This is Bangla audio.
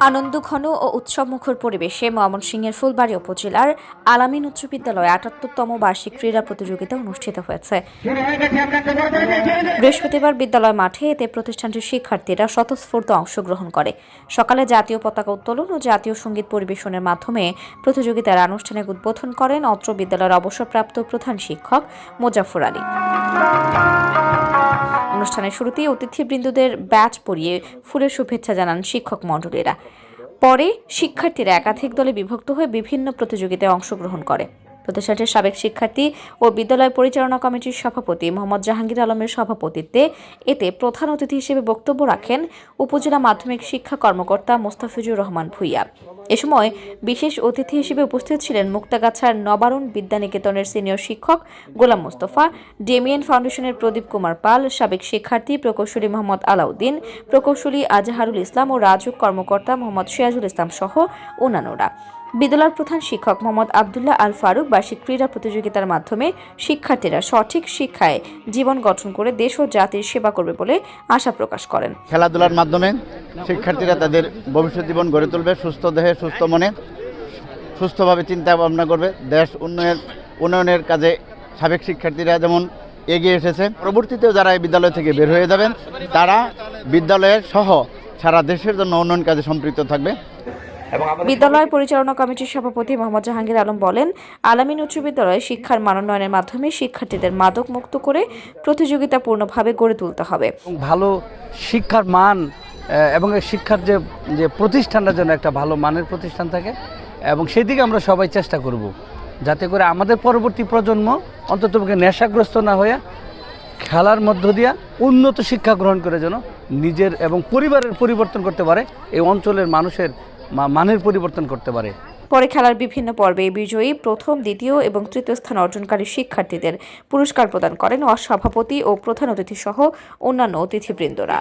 আনন্দঘন ও উৎসবমুখর পরিবেশে ময়মনসিংহের ফুলবাড়ি উপজেলার আলামিন উচ্চ বিদ্যালয়ে আটাত্তরতম বার্ষিক ক্রীড়া প্রতিযোগিতা অনুষ্ঠিত হয়েছে। বৃহস্পতিবার বিদ্যালয় মাঠে এতে প্রতিষ্ঠানটির শিক্ষার্থীরা স্বতঃস্ফূর্ত অংশগ্রহণ করে। সকালে জাতীয় পতাকা উত্তোলন ও জাতীয় সংগীত পরিবেশনের মাধ্যমে প্রতিযোগিতার আনুষ্ঠানিক উদ্বোধন করেন অত্র বিদ্যালয়ের অবসরপ্রাপ্ত প্রধান শিক্ষক মোজাফর আলী। অনুষ্ঠানের শুরুতেই অতিথিবৃন্দদের ব্যাচ পরিয়ে ফুলের শুভেচ্ছা জানান শিক্ষক মণ্ডলীরা। পরে শিক্ষার্থীরা একাধিক দলে বিভক্ত হয়ে বিভিন্ন প্রতিযোগিতায় অংশগ্রহণ করে। প্রতিষ্ঠানটির সাবেক শিক্ষার্থী ও বিদ্যালয় পরিচালনা কমিটির সভাপতি মোহাম্মদ জাহাঙ্গীর আলমের সভাপতিত্বে এতে প্রধান অতিথি হিসেবে বক্তব্য রাখেন উপজেলা মাধ্যমিক শিক্ষা কর্মকর্তা মোস্তাফিজুর রহমান ভুইয়া। এ সময় বিশেষ অতিথি হিসেবে উপস্থিত ছিলেন মুক্তাগাছার নবারুণ বিদ্যানিকেতনের সিনিয়র শিক্ষক গোলাম মোস্তফা, ডেমিয়েন ফাউন্ডেশনের প্রদীপ কুমার পাল, সাবেক শিক্ষার্থী প্রকৌশলী মোহাম্মদ আলাউদ্দিন, প্রকৌশলী আজহারুল ইসলাম ও রাজুক কর্মকর্তা মোহাম্মদ সিরাজুল ইসলাম সহ অন্যান্যরা। বিদ্যালয়ের প্রধান শিক্ষক মোহাম্মদ আবদুল্লাহ আল ফারুক বার্ষিক ক্রীড়া প্রতিযোগিতার মাধ্যমে শিক্ষার্থীরা সঠিক শিক্ষায় জীবন গঠন করে দেশ ও জাতির সেবা করবে বলে আশা প্রকাশ করেন। খেলাধুলার মাধ্যমে শিক্ষার্থীরা তাদের ভবিষ্যৎ জীবন গড়ে তুলবে, সুস্থ দেহে, সুস্থ মনে, সুস্থভাবে চিন্তা ভাবনা করবে। দেশ উন্নয়ন, উন্নয়নের কাজে সাবেক শিক্ষার্থীরা যেমন এগিয়ে এসেছে, পরবর্তীতেও যারা এই বিদ্যালয় থেকে বের হয়ে যাবেন, তারা বিদ্যালয়ের সহ সারা দেশের জন্য উন্নয়ন কাজে সম্পৃক্ত থাকবে। বিদ্যালয় পরিচালনা কমিটির সভাপতি মোহাম্মদ জাহাঙ্গীর আলম বলেন আলামিন উচ্চ বিদ্যালয়ে শিক্ষার মানোন্নয়নের মাধ্যমে শিক্ষার্থীদের মাদক মুক্ত করে প্রতিযোগিতাপূর্ণভাবে গড়ে তুলতে হবে। ভালো শিক্ষার মান এবং শিক্ষার যে যে প্রতিষ্ঠানটা যেন একটা ভালো মানের প্রতিষ্ঠান থাকে এবং সেই দিকে আমরা সবাই চেষ্টা করব। যাতে করে আমাদের পরবর্তী প্রজন্ম অন্তত নেশাগ্রস্ত না হয়ে খেলার মধ্য দিয়া উন্নত শিক্ষা গ্রহণ করে যেন নিজের এবং পরিবারের পরিবর্তন করতে পারে। এই অঞ্চলের মানুষের মানের পরিবর্তন করতে পারে। পরে খেলার বিভিন্ন পর্বে বিজয়ী প্রথম দ্বিতীয় এবং তৃতীয় স্থান অর্জনকারী শিক্ষার্থীদের পুরস্কার প্রদান করেন সভাপতি ও প্রধান অতিথি সহ অন্যান্য অতিথিবৃন্দরা।